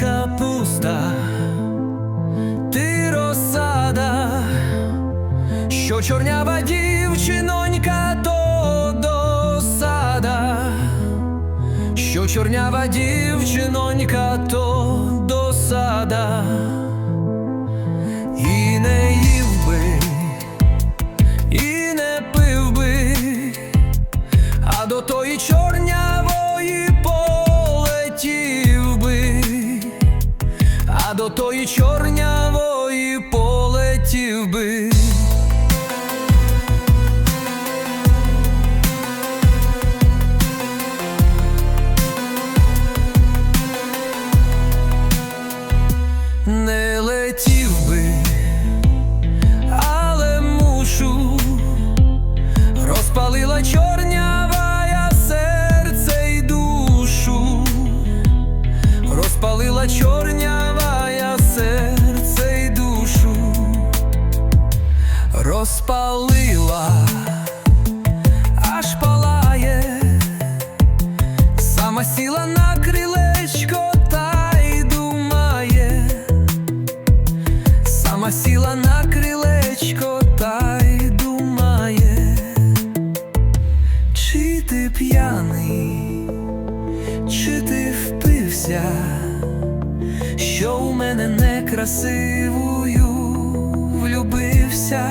капуста, ти розсада, що чорнява дівчинонька то досада, що чорнява дівчинонька то досада. І не їв би, і не пив би, а до тої чорня. До тої чорнявої полетів би. Розпалила, аж палає, сама сіла на крилечко та й думає. Сама сіла на крилечко та й думає, чи ти п'яний, чи ти впився, що у мене некрасивою влюбився,